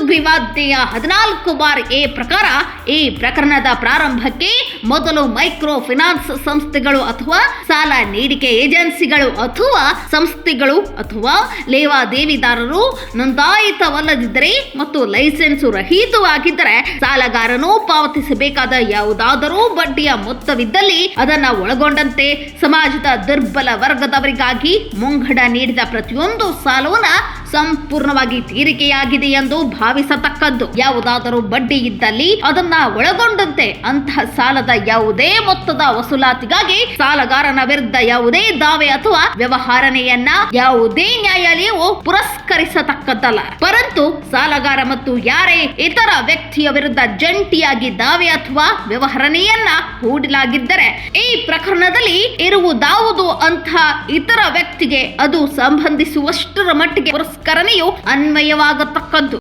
ಸುಗ್ರೀವಾಜ್ಞೆಯ ಹದಿನಾಲ್ಕು bar A ಪ್ರಕಾರ ಈ ಪ್ರಕರಣದ ಪ್ರಾರಂಭಕ್ಕೆ ಮೊದಲು ಮೈಕ್ರೋ ಫಿನಾನ್ಸ್ ಸಂಸ್ಥೆಗಳು ಅಥವಾ ಸಾಲ ನೀಡಿಕೆ ಏಜೆನ್ಸಿಗಳು ಅಥವಾ ಸಂಸ್ಥೆಗಳು ಅಥವಾ ಲೇವಾದೇವಿದಾರರು ನೋಂದಾಯಿತವಲ್ಲದಿದ್ದರೆ ಮತ್ತು ಲೈಸೆನ್ಸ್ ರಹಿತವಾಗಿದ್ದರೆ ಸಾಲಗಾರನು ಪಾವತಿಸಬೇಕಾದ ಯಾವುದಾದರೂ ಬಡ್ಡಿಯ ಮೊತ್ತವಿದ್ದಲ್ಲಿ ಅದನ್ನ ಒಳಗೊಂಡಂತೆ ಸಮಾಜದ ದುರ್ಬಲ ವರ್ಗದವರಿಗಾಗಿ ಮುಂಗಡ ನೀಡಿದ ಪ್ರತಿಯೊಂದು ಸಾಲವನ್ನ ಸಂಪೂರ್ಣವಾಗಿ ತೀರಿಕೆಯಾಗಿದೆ ಎಂದು ಭಾವಿಸತಕ್ಕದ್ದು. ಯಾವುದಾದರೂ ಬಡ್ಡಿ ಇದ್ದಲ್ಲಿ ಅದನ್ನ ಒಳಗೊಂಡಂತೆ ಅಂತಹ ಸಾಲದ ಯಾವುದೇ ಮೊತ್ತದ ವಸೂಲಾತಿಗಾಗಿ ಸಾಲಗಾರನ ವಿರುದ್ಧ ಯಾವುದೇ ದಾವೆ ಅಥವಾ ವ್ಯವಹಾರನೆಯನ್ನ ಯಾವುದೇ ನ್ಯಾಯಾಲಯವು ಪುರಸ್ಕರಿಸತಕ್ಕದ್ದಲ್ಲ. ಪರಂತು ಸಾಲಗಾರ ಮತ್ತು ಯಾರೇ ಇತರ ವ್ಯಕ್ತಿಯ ವಿರುದ್ಧ ಜಂಟಿಯಾಗಿ ದಾವೆ ಅಥವಾ ವ್ಯವಹರಣೆಯನ್ನ ಹೂಡಲಾಗಿದ್ದರೆ ಈ ಪ್ರಕರಣದಲ್ಲಿ ಇರುವುದಾವುದು ಅಂತ ಇತರ ವ್ಯಕ್ತಿಗೆ ಅದು ಸಂಬಂಧಿಸುವಷ್ಟರ ಮಟ್ಟಿಗೆ ಪುರಸ್ಕರಣೆಯು ಅನ್ವಯವಾಗತಕ್ಕದ್ದು.